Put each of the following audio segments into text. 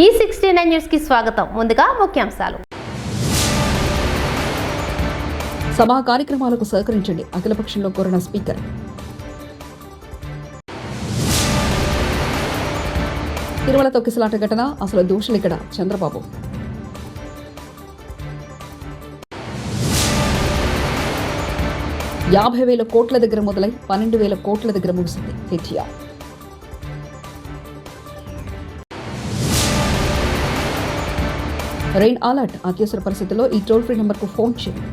ఈ sixty nine న్యూస్కి స్వాగతం. ముందుగా ముఖ్యాంశాలు. సభా కార్యక్రమాలకు సహకరించండి. అఖిలపక్షంలో కోరిన స్పీకర్. తిరుమల తొక్కిసలాట ఘటన అసలు దోషులిక్కడ చంద్రబాబు. యాభై వేల కోట్ల దగ్గర మొదలై పన్నెండు వేల కోట్ల దగ్గర ముగిసింది హెచ్ఆర్ రెయిన్ అలర్ట్ అత్యవసర పరిస్థితుల్లో ఈ టోల్ ఫ్రీ నెంబర్కు ఫోన్ చేయండి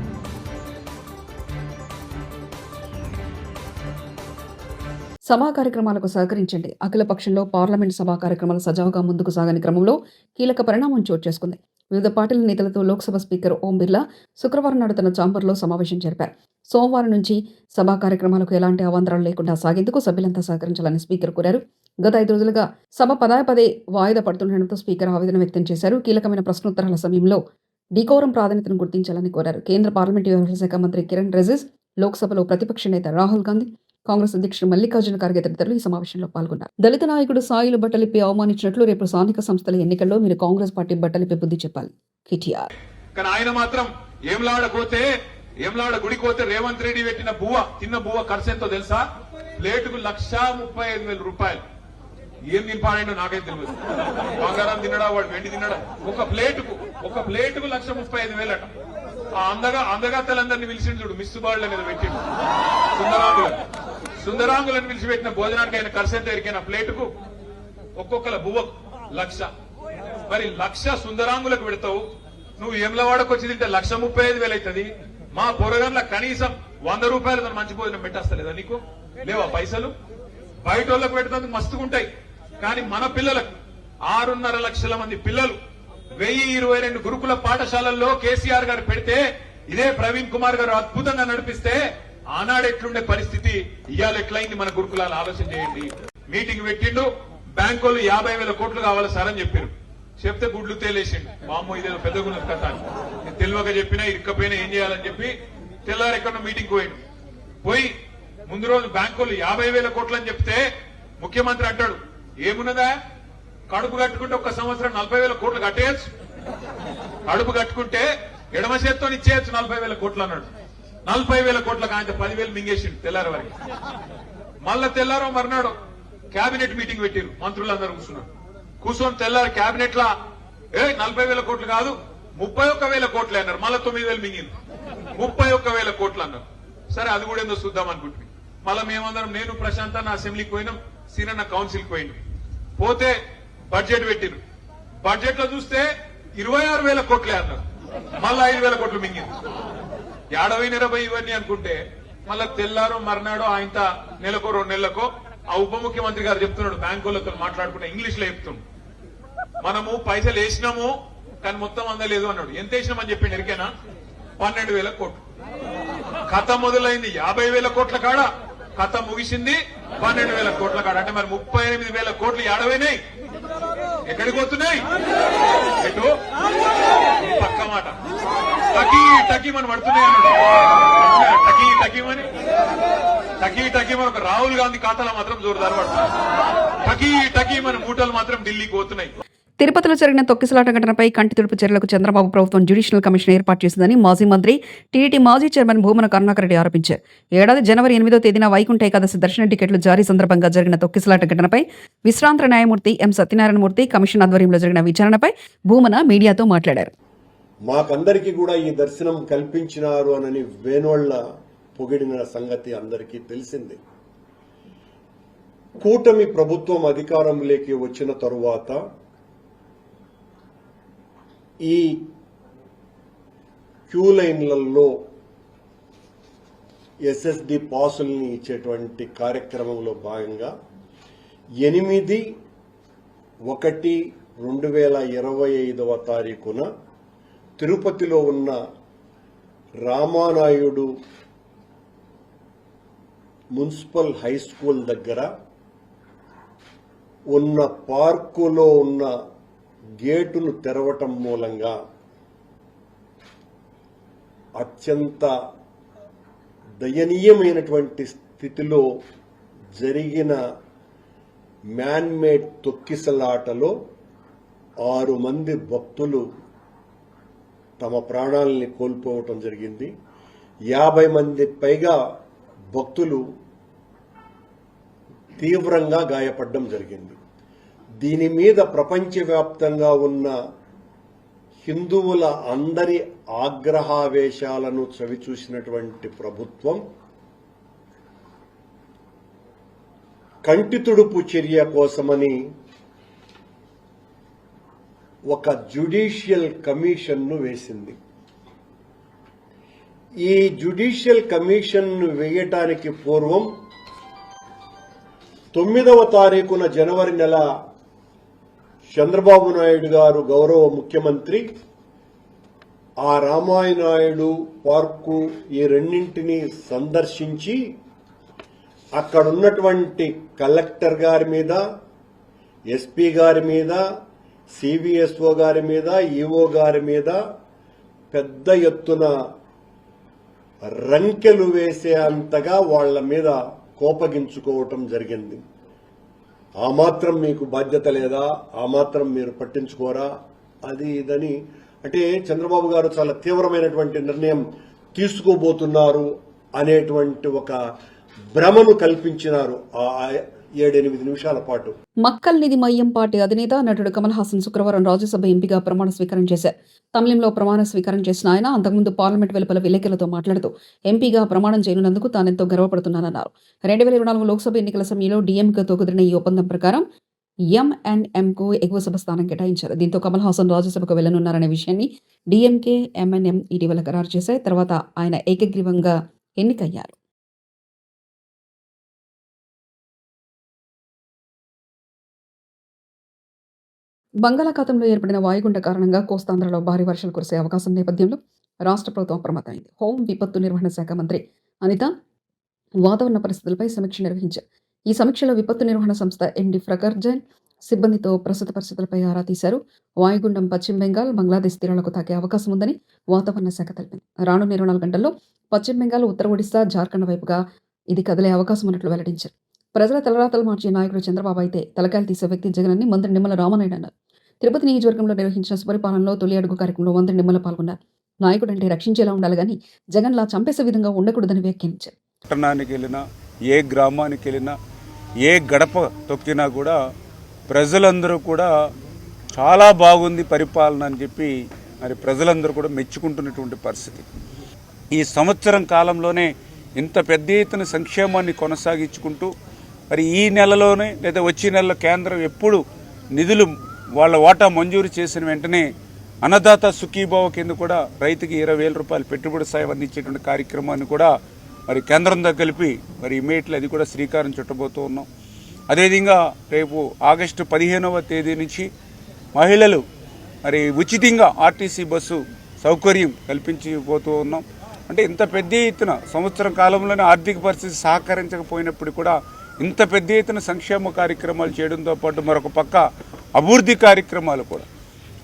సభా కార్యక్రమాలకు సహకరించండి. అఖిల పక్షంలో పార్లమెంట్ సభా కార్యక్రమాలు సజావుగా ముందుకు సాగని క్రమంలో కీలక పరిణామం చోటు చేసుకుంది. వివిధ పార్టీల నేతలతో లోక్సభ స్పీకర్ ఓం బిర్లా శుక్రవారం నాడు తన ఛాంబర్లో సమావేశం జరిపారు. సోమవారం నుంచి సభా కార్యక్రమాలకు ఎలాంటి అవాంతరాలు లేకుండా సాగేందుకు సభ్యులంతా సహకరించాలని స్పీకర్ కోరారు. గత ఐదు రోజులుగా సభ పదే పదే వాయిదా పడుతుండటంతో స్పీకర్ ఆవేదన వ్యక్తం చేశారు. కీలకమైన ప్రశ్నోత్తరాల సమయంలో డీకోరం ప్రాధాన్యతను గుర్తించాలని కోరారు. కేంద్ర పార్లమెంటు వ్యవహారాల శాఖ మంత్రి కిరణ్ రెజిస్ లోక్సభలో ప్రతిపక్ష నేత రాహుల్ గాంధీ కాంగ్రెస్ అధ్యక్షుడు మల్లికార్జున ఖార్గే తదితరులు ఈ సమావేశంలో పాల్గొన్నారు. దళిత నాయకుడు సాయిలు బట్టలిపి అవమానించినట్లు రేపు స్థానిక సంస్థల ఎన్నికల్లో మీరు కాంగ్రెస్ పార్టీ బట్టలిపి బుద్ధి చెప్పాలి. కేటీఆర్. కానీ ఆయన మాత్రం ఏంలాడ పోతే ఏంలాడ గుడికి పోతే రేవంత్ రెడ్డి పెట్టిన బువ్వ చిన్న బువ్వ ఖర్చు ఎంతో తెలుసా? ప్లేటుకు లక్షా ముప్పై ఐదు వేల రూపాయలు. ఏం నింపాడో నాకైతే తెలియదు బంగారం తినడా వాడు వెండి తినడా ఒక ప్లేటుకు ఒక ప్లేటుకు లక్ష ముప్పై ఐదు వేలట. ఆ అందగా అందగాతలందరినీ పిలిచిండు చూడు మిస్ బాళ్ళ మీద పెట్టిండు. సుందరాంగులను సుందరాంగులను పిలిచిపెట్టిన భోజనానికి ఆయన ఖర్చు ఎంత ఎరికైన ప్లేటుకు ఒక్కొక్కల బువ్వకు లక్ష. మరి లక్ష సుందరాంగులకు పెడతావు? నువ్వు ఏమ్లవాడకు వచ్చి తింటే లక్ష ముప్పై ఐదు వేలు అవుతుంది మా పొరగంలో కనీసం వంద రూపాయలు తను మంచి భోజనం పెట్టేస్తలేదా నీకు? లేవా పైసలు? బయట వాళ్ళకు పెట్టడానికి మస్తుకుంటాయి కానీ మన పిల్లలకు ఆరున్నర లక్షల మంది పిల్లలు వెయ్యి ఇరవై రెండు గురుకుల పాఠశాలల్లో కేసీఆర్ గారు పెడితే ఇదే ప్రవీణ్ కుమార్ గారు అద్భుతంగా నడిపిస్తే ఆనాడు ఎట్లుండే పరిస్థితి ఇవాళ ఎట్లయింది మన గురుకులాలు ఆలోచన చేయండి. మీటింగ్ పెట్టిండు బ్యాంకు వాళ్ళు యాభై వేల కోట్లు కావాలి సార్ అని చెప్పారు. చెప్తే గుడ్లు తేలేసిండు. బామ్మో ఇదేదో పెద్ద గుణం కథ అని. చెప్పినా ఇరుక్కపోయినా ఏం చేయాలని చెప్పి తెల్లారు ఎక్కడో మీటింగ్ పోయిండు. పోయి ముందు రోజు బ్యాంకు వాళ్ళు యాభై వేల కోట్లు అని చెప్తే ముఖ్యమంత్రి అంటాడు ఏమున్నదా? కడుపు కట్టుకుంటే ఒక సంవత్సరం నలభై వేల కోట్లు కట్టేయచ్చు. కడుపు కట్టుకుంటే ఎడమ చేత్తో ఇచ్చేయచ్చు నలభై వేల కోట్లు అన్నాడు. నలభై వేల కోట్లకు ఆయన పదివేలు మింగేసిండు తెల్లారి వరకు. మళ్ళా తెల్లారో మర్నాడు కేబినెట్ మీటింగ్ పెట్టిరు మంత్రులందరూ కూర్చున్నారు. కూర్చొని తెల్లారి కేబినెట్ లా ఏ నలభై వేల కోట్లు కాదు ముప్పై ఒక్క వేల కోట్లు అన్నారు. మళ్ళా తొమ్మిది వేలు మింగింది. ముప్పై ఒక్క వేల కోట్లు అన్నారు. సరే అది కూడా ఏందో చూద్దాం అనుకుంటుంది మళ్ళా మేమందరం నేను ప్రశాంత్ అన్న అసెంబ్లీకి పోయినాం సీనన్న కౌన్సిల్కి పోయినాం. పోతే బడ్జెట్ పెట్టిరు బడ్జెట్లో చూస్తే ఇరవై ఆరు వేల కోట్లే అన్నారు. మళ్ళా ఐదు వేల కోట్లు మింగింది. యాడవై ఇరవై ఇవన్నీ అనుకుంటే మళ్ళా తెల్లారో మర్నాడో ఆయన నెలకో రెండు నెలలకో ఆ ఉప ముఖ్యమంత్రి గారు చెప్తున్నాడు బ్యాంకులతో మాట్లాడుకుంటే ఇంగ్లీష్లో చెప్తున్నాడు మనము పైసలు వేసినాము కానీ మొత్తం అందలేదు అన్నాడు. ఎంత వేసినామని చెప్పిండు ఎరికేనా? పన్నెండు వేల కోట్లు. కథ మొదలైంది యాభై వేల కోట్ల కాడ. కథ ముగిసింది పన్నెండు వేల కోట్ల కాడ. అంటే మరి ముప్పై ఎనిమిది వేల కోట్లు ఏడవైనాయి ఎక్కడికి పోతున్నాయి? ఎటు పక్క మాట. టకీ టకీ మనం పడుతున్నాయి అన్నాడు. టకీ టకీమని టకీ టకీమని ఒక రాహుల్ గాంధీ ఖాతాలో మాత్రం జోరుదారు పడుతుంది టకీ టకీమని మూటలు మాత్రం ఢిల్లీకి పోతున్నాయి. తిరుపతిలో జరిగిన తొక్కిసలాట ఘటనపై కంటి తుడుపు చర్యలకు చంద్రబాబు ప్రభుత్వం జ్యుడిషియల్ కమిషన్ ఏర్పాటు చేసిందని మాజీ మంత్రి టీడీటీ మాజీ చైర్మన్ భూమన కరుణాకర్ రెడ్డి ఆరోపించారు. ఏడాది జనవరి ఎనిమిదో తేదీన వైకుంఠ ఏకాదశి దర్శన టికెట్లు జారీ సందర్భంగా జరిగిన తొక్కిసలాట ఘటనపై విశ్రాంత న్యాయమూర్తి ఎం సత్యనారాయణమూర్తి కమిషన్ ఆధ్వర్యంలో జరిగిన విచారణపై భూమన మీడియాతో మాట్లాడారు. మాకందరికీ కూడా ఈ దర్శనం కల్పించినారు అనని వేణోళ్ళ పొగిడిన సంగతి అందరికీ తెలిసింది. కూటమి ప్రభుత్వం అధికారంలోకి వచ్చిన తరువాత ఈ క్యూ లైన్లలో ఎస్ఎస్డి పాసుల్ని ఇచ్చేటువంటి కార్యక్రమంలో భాగంగా ఎనిమిది ఒకటి రెండు వేల ఇరవై ఐదవ తారీఖున తిరుపతిలో ఉన్న రామానాయుడు మున్సిపల్ హై స్కూల్ దగ్గర ఉన్న పార్కులో ఉన్న గేటును తెరవటం మూలంగా అత్యంత దయనీయమైనటువంటి స్థితిలో జరిగిన మ్యాన్మేడ్ తొక్కిసలాటలో ఆరు మంది భక్తులు తమ ప్రాణాలని కోల్పోవటం జరిగింది. యాభై మంది పైగా భక్తులు తీవ్రంగా గాయపడడం జరిగింది. దీని మీద ప్రపంచవ్యాప్తంగా ఉన్న హిందువుల అందరి ఆగ్రహావేశాలను చవిచూసినటువంటి ప్రభుత్వం కంటితుడుపు చర్య కోసమని ఒక జ్యుడిషియల్ కమిషన్ను వేసింది. ఈ జ్యుడిషియల్ కమిషన్ను వేయటానికి పూర్వం తొమ్మిదవ తారీఖున జనవరి నెల చంద్రబాబు నాయుడు గారు గౌరవ ముఖ్యమంత్రి ఆ రామాయనాయుడు పార్కు ఈ రెండింటిని సందర్శించి అక్కడ ఉన్నటువంటి కలెక్టర్ గారి మీద ఎస్పీ గారి మీద సివిఎస్ఓ గారి మీద ఈఓ గారి మీద పెద్ద ఎత్తున రంకెలు వేసే అంతగా వాళ్ళ మీద కోపగించుకోవటం జరిగింది. ఆ మాత్రం మీకు బాధ్యత లేదా? ఆ మాత్రం మీరు పట్టించుకోరా? అది ఇదని. అంటే చంద్రబాబు గారు చాలా తీవ్రమైనటువంటి నిర్ణయం తీసుకోబోతున్నారు అనేటువంటి ఒక భ్రమను కల్పించినారు. ఆ ఏడెనిమిది నిమిషాల పాటు. మక్కల్ నిధి మయ్యం పార్టీ అధినేత నటుడు కమల్ హాసన్ శుక్రవారం రాజ్యసభ ఎంపీగా ప్రమాణ స్వీకారం చేశారు. తమిళంలో ప్రమాణ స్వీకారం చేసిన ఆయన అంతకుముందు పార్లమెంట్ వెలుపల విలేకరులతో మాట్లాడుతూ ఎంపీగా ప్రమాణం చేయనున్నందుకు తానెంతో గర్వపడుతున్నానన్నారు. రెండు వేల ఇరవై నాలుగు లోక్సభ ఎన్నికల సమయంలో డీఎంకేతో కుదిరిన ఈ ఒప్పందం ప్రకారం ఎంఎన్ఎంకు ఎగువ సభ స్థానం కేటాయించారు. దీంతో కమల్ హాసన్ రాజ్యసభకు వెళ్ళనున్నారనే విషయాన్ని డీఎంకే ఎంఎన్ఎం ఇటీవల ఖరారు చేశాయి. తర్వాత ఆయన ఏకగ్రీవంగా ఎన్నికయ్యారు. బంగాళాఖాతంలో ఏర్పడిన వాయుగుండ కారణంగా కోస్తాంధ్రలో భారీ వర్షాలు కురిసే అవకాశం నేపథ్యంలో రాష్ట్ర ప్రభుత్వం అప్రమత్తమైంది. హోం విపత్తు నిర్వహణ శాఖ మంత్రి అనిత వాతావరణ పరిస్థితులపై సమీక్ష నిర్వహించారు. ఈ సమీక్షలో విపత్తు నిర్వహణ సంస్థ ఎండి ఫ్రకర్ జైన్ సిబ్బందితో ప్రస్తుత పరిస్థితులపై ఆరా తీశారు. వాయుగుండం పశ్చిమ బెంగాల్ బంగ్లాదేశ్ తీరాలకు తాకే అవకాశం ఉందని వాతావరణ శాఖ తెలిపింది. రానున్న ఇరవై నాలుగు గంటల్లో పశ్చిమ బెంగాల్ ఉత్తర ఒడిశా జార్ఖండ్ వైపుగా ఇది కదిలే అవకాశం ఉన్నట్లు వెల్లడించారు. ప్రజల తలరాతలు మార్చే నాయకుడు చంద్రబాబు అయితే తలకాయలు తీసే వ్యక్తి జగన్ అని మంత్రి నిమ్మల రామనాయుడు అన్నారు. తిరుపతి నియోజకవర్గంలో నిర్వహించిన స్వరిపాలనలో తొలి అడుగు కార్యక్రమంలో వంద నిమ్మల పాల్గొన్నారు నాయకుడు అంటే రక్షించేలా ఉండాలి కానీ జగన్లా చంపేసే విధంగా ఉండకూడదని వ్యాఖ్యానించారు. పట్టణానికి వెళ్ళినా ఏ గ్రామానికి వెళ్ళినా ఏ గడప తొక్కినా కూడా ప్రజలందరూ కూడా చాలా బాగుంది పరిపాలన అని చెప్పి మరి ప్రజలందరూ కూడా మెచ్చుకుంటున్నటువంటి పరిస్థితి. ఈ సంవత్సరం కాలంలోనే ఇంత పెద్ద ఎత్తున సంక్షేమాన్ని కొనసాగించుకుంటూ మరి ఈ నెలలోనే లేదా వచ్చే నెలలో కేంద్రం ఎప్పుడు నిధులు వాళ్ళ వాటా మంజూరు చేసిన వెంటనే అన్నదాత సుఖీభావ కింద కూడా రైతుకి ఇరవై వేల రూపాయలు పెట్టుబడి సాయం అందించేటువంటి కార్యక్రమాన్ని కూడా మరి కేంద్రంతో కలిపి మరి ఇమీడియట్లీ అది కూడా శ్రీకారం చుట్టబోతూ ఉన్నాం. అదేవిధంగా రేపు ఆగస్టు పదిహేనవ తేదీ నుంచి మహిళలు మరి ఉచితంగా ఆర్టీసీ బస్సు సౌకర్యం కల్పించబోతూ ఉన్నాం. అంటే ఇంత పెద్ద ఎత్తున సంవత్సరం కాలంలోనే ఆర్థిక పరిస్థితి సహకరించకపోయినప్పుడు కూడా ఇంత పెద్ద ఎత్తున సంక్షేమ కార్యక్రమాలు చేయడంతో పాటు మరొక పక్క అభివృద్ధి కార్యక్రమాలు కూడా.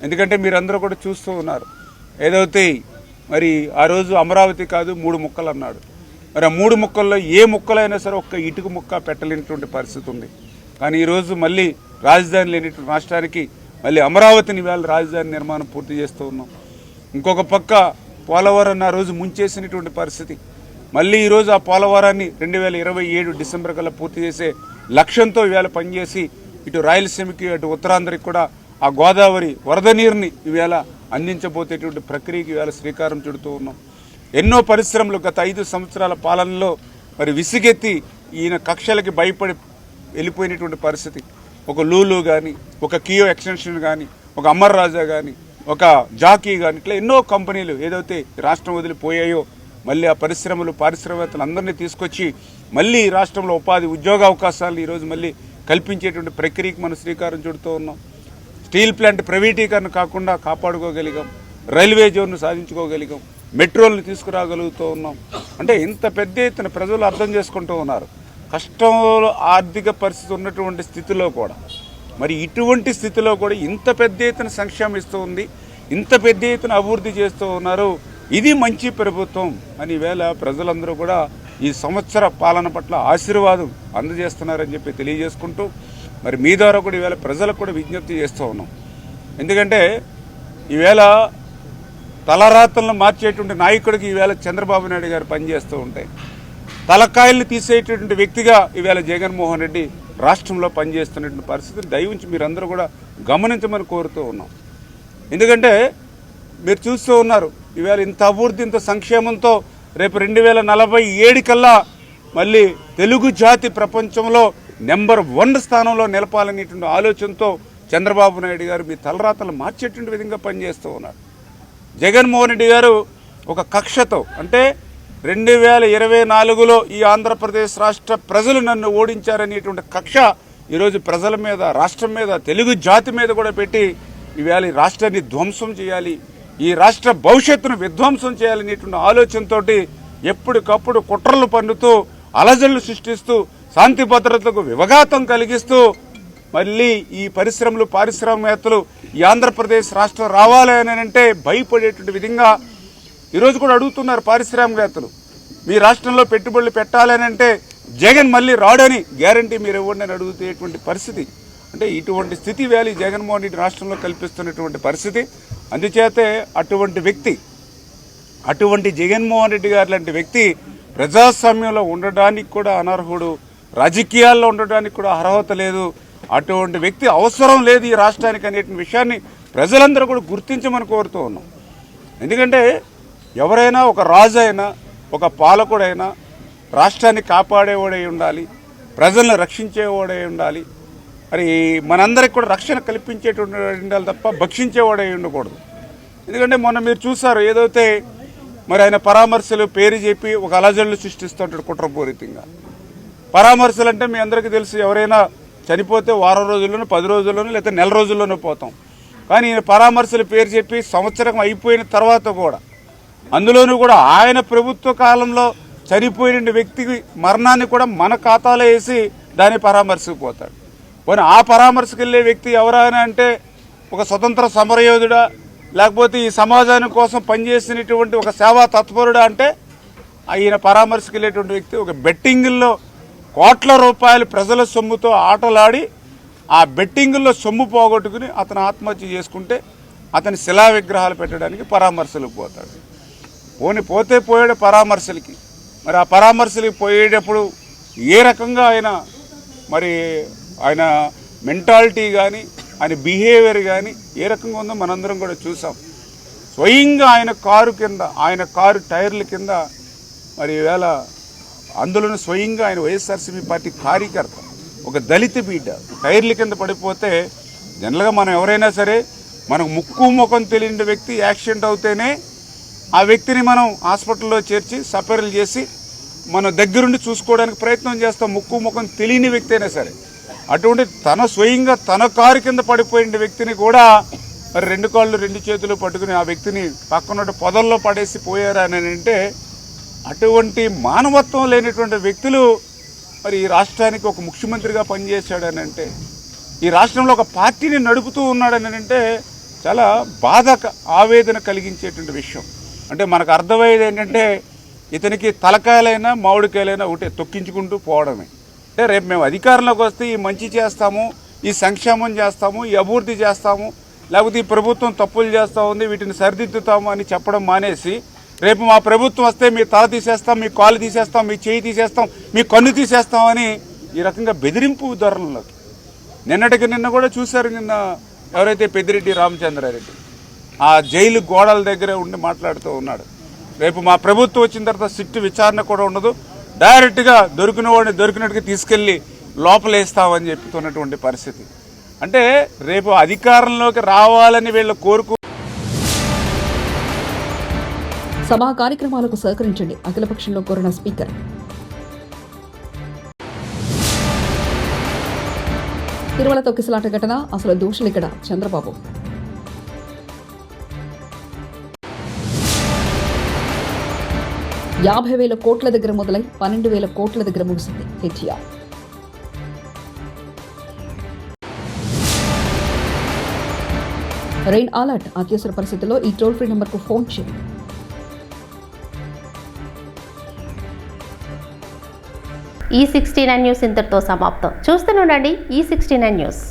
ఎందుకంటే మీరందరూ కూడా చూస్తూ ఉన్నారు. ఏదైతే మరి ఆ రోజు అమరావతి కాదు మూడు ముక్కలు అన్నాడు. మరి ఆ మూడు ముక్కల్లో ఏ ముక్కలైనా సరే ఒక్క ఇటుక ముక్క పెట్టలేనటువంటి పరిస్థితి ఉంది. కానీ ఈరోజు మళ్ళీ రాజధాని లేనటువంటి రాష్ట్రానికి మళ్ళీ అమరావతిని వేళ రాజధాని నిర్మాణం పూర్తి చేస్తూ ఉన్నాం. ఇంకొక పక్క పోలవరం ఆ రోజు ముంచేసినటువంటి పరిస్థితి. మళ్ళీ ఈరోజు ఆ పోలవరాన్ని రెండు వేల ఇరవై ఏడు డిసెంబర్ కల్లా పూర్తి చేసే లక్ష్యంతో ఇవాళ పనిచేసి ఇటు రాయలసీమకి అటు ఉత్తరాంధ్రకి కూడా ఆ గోదావరి వరద నీరుని ఇవాళ అందించబోతేటువంటి ప్రక్రియకి ఇవాళ శ్రీకారం చుడుతూ ఉన్నాం. ఎన్నో పరిశ్రమలు గత ఐదు సంవత్సరాల పాలనలో మరి విసిగెత్తి ఈయన కక్షలకి భయపడి వెళ్ళిపోయినటువంటి పరిస్థితి. ఒక లూలు కానీ ఒక కియో ఎక్స్టెన్షన్ కానీ ఒక అమర్ రాజా కానీ ఒక జాకీ కానీ ఇట్లా ఎన్నో కంపెనీలు ఏదైతే రాష్ట్రం వదిలిపోయాయో మళ్ళీ ఆ పరిశ్రమలు పారిశ్రామికవేత్తలు అందరినీ తీసుకొచ్చి మళ్ళీ రాష్ట్రంలో ఉపాధి ఉద్యోగ అవకాశాలు ఈరోజు మళ్ళీ కల్పించేటువంటి ప్రక్రియకి మనం శ్రీకారం చుడుతూ ఉన్నాం. స్టీల్ ప్లాంట్ ప్రైవేటీకరణ కాకుండా కాపాడుకోగలిగాం. రైల్వే జోన్ను సాధించుకోగలిగాం. మెట్రోలను తీసుకురాగలుగుతూ ఉన్నాం. అంటే ఇంత పెద్ద ఎత్తున ప్రజలు అర్థం చేసుకుంటూ ఉన్నారు. కష్టంలో ఆర్థిక పరిస్థితి ఉన్నటువంటి స్థితిలో కూడా. మరి ఇటువంటి స్థితిలో కూడా ఇంత పెద్ద ఎత్తున సంక్షేమం ఇస్తూ ఉంది. ఇంత పెద్ద ఎత్తున అభివృద్ధి చేస్తూ ఉన్నారు. ఇది మంచి ప్రభుత్వం అని వేళ ప్రజలందరూ కూడా ఈ సంవత్సర పాలన పట్ల ఆశీర్వాదం అందజేస్తున్నారని చెప్పి తెలియజేసుకుంటూ మరి మీ ద్వారా కూడా ఈవేళ ప్రజలకు కూడా విజ్ఞప్తి చేస్తూ ఉన్నాం. ఎందుకంటే ఈవేళ తలరాతలను మార్చేటువంటి నాయకుడికి ఈవేళ చంద్రబాబు నాయుడు గారు పనిచేస్తూ ఉంటాయి. తలకాయల్ని తీసేటటువంటి వ్యక్తిగా ఈవేళ జగన్మోహన్ రెడ్డి రాష్ట్రంలో పనిచేస్తున్నటువంటి పరిస్థితిని దయవుంచి మీరందరూ కూడా గమనించమని కోరుతూ ఉన్నాం. ఎందుకంటే మీరు చూస్తూ ఉన్నారు ఈవేళ ఇంత అభివృద్ధి ఇంత సంక్షేమంతో రేపు రెండు వేల నలభై ఏడు కల్లా మళ్ళీ తెలుగు జాతి ప్రపంచంలో నెంబర్ వన్ స్థానంలో నిలపాలనేటువంటి ఆలోచనతో చంద్రబాబు నాయుడు గారు మీ తలరాతలు మార్చేటువంటి విధంగా పనిచేస్తూ ఉన్నారు. జగన్మోహన్ రెడ్డి గారు ఒక కక్షతో అంటే రెండు వేల ఇరవై నాలుగులో ఈ ఆంధ్రప్రదేశ్ రాష్ట్ర ప్రజలు నన్ను ఓడించారనేటువంటి కక్ష ఈరోజు ప్రజల మీద రాష్ట్రం మీద తెలుగు జాతి మీద కూడా పెట్టి ఈవేళ ఈ రాష్ట్రాన్ని ధ్వంసం చేయాలి ఈ రాష్ట్ర భవిష్యత్తును విధ్వంసం చేయాలనేటువంటి ఆలోచనతో ఎప్పటికప్పుడు కుట్రలు పన్నుతూ అలజడులు సృష్టిస్తూ శాంతి భద్రతలకు వివఘాతం కలిగిస్తూ మళ్ళీ ఈ పరిశ్రమలు పారిశ్రామికవేత్తలు ఈ ఆంధ్రప్రదేశ్ రాష్ట్రం రావాలి అని అంటే భయపడేటువంటి విధంగా ఈరోజు కూడా అడుగుతున్నారు పారిశ్రామికవేత్తలు. మీ రాష్ట్రంలో పెట్టుబడులు పెట్టాలని అంటే జగన్ మళ్ళీ రాడని గ్యారంటీ మీరు ఇవ్వండి అని అడుగుతేటువంటి పరిస్థితి. అంటే ఇటువంటి స్థితి వ్యాలీ జగన్మోహన్ రెడ్డి రాష్ట్రంలో కల్పిస్తున్నటువంటి పరిస్థితి. అందుచేతే అటువంటి వ్యక్తి అటువంటి జగన్మోహన్ రెడ్డి గారు లాంటి వ్యక్తి ప్రజాస్వామ్యంలో ఉండడానికి కూడా అనర్హుడు రాజకీయాల్లో ఉండడానికి కూడా అర్హత లేదు. అటువంటి వ్యక్తి అవసరం లేదు ఈ రాష్ట్రానికి అనేటువంటి విషయాన్ని ప్రజలందరూ కూడా గుర్తించమని కోరుతూ ఉన్నాం. ఎందుకంటే ఎవరైనా ఒక రాజు అయినా ఒక పాలకుడైనా రాష్ట్రాన్ని కాపాడేవాడై ఉండాలి ప్రజలను రక్షించేవాడై ఉండాలి మరి మనందరికి కూడా రక్షణ కల్పించేటువంటి ఉండాలి తప్ప భక్షించేవాడే ఉండకూడదు. ఎందుకంటే మొన్న మీరు చూసారు ఏదైతే మరి ఆయన పరామర్శలు పేరు చెప్పి ఒక అలజడులు సృష్టిస్తుంటాడు కుట్రపూరితంగా. పరామర్శలు అంటే మీ అందరికీ తెలుసు ఎవరైనా చనిపోతే వారం రోజుల్లోనూ పది రోజుల్లోనూ లేకపోతే నెల రోజుల్లోనూ పోతాం. కానీ ఈయన పరామర్శలు పేరు చెప్పి సంవత్సరం అయిపోయిన తర్వాత కూడా అందులోనూ కూడా ఆయన ప్రభుత్వ కాలంలో చనిపోయిన వ్యక్తికి మరణాన్ని కూడా మన ఖాతాలో వేసి దాన్ని పరామర్శకు పోతాడు. పోనీ ఆ పరామర్శకు వెళ్ళే వ్యక్తి ఎవరైనా అంటే ఒక స్వతంత్ర సమరయోధుడా లేకపోతే ఈ సమాజాని కోసం పనిచేసినటువంటి ఒక సేవా తత్పరుడా అంటే ఆయన పరామర్శకు వెళ్ళేటువంటి వ్యక్తి ఒక బెట్టింగుల్లో కోట్ల రూపాయలు ప్రజల సొమ్ముతో ఆటలాడి ఆ బెట్టింగుల్లో సొమ్ము పోగొట్టుకుని అతను ఆత్మహత్య చేసుకుంటే అతని శిలా విగ్రహాలు పెట్టడానికి పరామర్శలకు పోతాడు. పోని పోతే పోయాడు పరామర్శలకి. మరి ఆ పరామర్శలకి పోయేటప్పుడు ఏ రకంగా ఆయన మరి ఆయన మెంటాలిటీ కానీ ఆయన బిహేవియర్ కానీ ఏ రకంగా ఉందో మనందరం కూడా చూసాం. స్వయంగా ఆయన కారు కింద ఆయన కారు టైర్ల కింద మరి ఈవేళ అందులోనూ స్వయంగా ఆయన వైఎస్ఆర్సీపీ పార్టీ కార్యకర్త ఒక దళిత బిడ్డ టైర్ల కింద పడిపోతే జనరల్గా మనం ఎవరైనా సరే మనకు ముక్కు ముఖం తెలియని వ్యక్తి యాక్సిడెంట్ అవుతేనే ఆ వ్యక్తిని మనం హాస్పిటల్లో చేర్చి సపరేలు చేసి మన దగ్గరుండి చూసుకోవడానికి ప్రయత్నం చేస్తాం. ముక్కు ముఖం తెలియని వ్యక్తి అయినా సరే. అటువంటి తన స్వయంగా తన కారు కింద పడిపోయిన వ్యక్తిని కూడా మరి రెండు కాళ్ళు రెండు చేతులు పట్టుకుని ఆ వ్యక్తిని పక్కన పొదల్లో పడేసి పోయారు అని అంటే అటువంటి మానవత్వం లేనటువంటి వ్యక్తులు మరి ఈ రాష్ట్రానికి ఒక ముఖ్యమంత్రిగా పనిచేశాడని అంటే ఈ రాష్ట్రంలో ఒక పార్టీని నడుపుతూ ఉన్నాడని అంటే చాలా బాధ ఆవేదన కలిగించేటువంటి విషయం. అంటే మనకు అర్థమయ్యేది ఏంటంటే ఇతనికి తలకాయలైనా మామిడికాయలైనా ఒకటే తొక్కించుకుంటూ పోవడమే. అంటే రేపు మేము అధికారంలోకి వస్తే ఈ మంచి చేస్తాము ఈ సంక్షేమం చేస్తాము ఈ అభివృద్ధి చేస్తాము లేకపోతే ఈ ప్రభుత్వం తప్పులు చేస్తూ ఉంది వీటిని సరిదిద్దుతాము అని చెప్పడం మానేసి రేపు మా ప్రభుత్వం వస్తే మీ తల తీసేస్తాం మీ కాలు తీసేస్తాం మీ చేయి తీసేస్తాం మీ కన్ను తీసేస్తాం అని ఈ రకంగా బెదిరింపు ధరలలోకి నిన్నటికి నిన్న కూడా చూశారు నిన్న ఎవరైతే పెద్దిరెడ్డి రామచంద్రారెడ్డి ఆ జైలు గోడల దగ్గరే ఉండి మాట్లాడుతూ ఉన్నాడు. రేపు మా ప్రభుత్వం వచ్చిన తర్వాత సిట్టు విచారణ కూడా ఉండదు. డైరెక్ట్గా దొరికిన వాడిని దొరికినట్టుగా తీసుకెళ్ళి లోపలేస్తామని చెప్తున్నటువంటి పరిస్థితి. అంటే రేపు అధికారంలోకి రావాలని వీళ్ళ కోరుకు సభా కార్యక్రమాలకు సహకరించండి. అఖిలపక్షంలో కోరిన స్పీకర్. తిరుమల తొక్కిసలాట ఘటన అసలు దోషులు ఇక్కడ. చంద్రబాబు యాభై వేల కోట్ల దగ్గర మొదలై పన్నెండు వేల కోట్ల దగ్గర ముగిసింది హెచ్ఆర్ రెయిన్ అలర్ట్ అత్యవసర పరిస్థితుల్లో ఈ టోల్ ఫ్రీ నెంబర్కు ఫోన్ చేయండి ఈ సిక్స్టీ నైన్ న్యూస్ ఇంతటితో సమాప్తం. చూస్తూనే ఉండండి ఈ సిక్స్టీ నైన్ న్యూస్.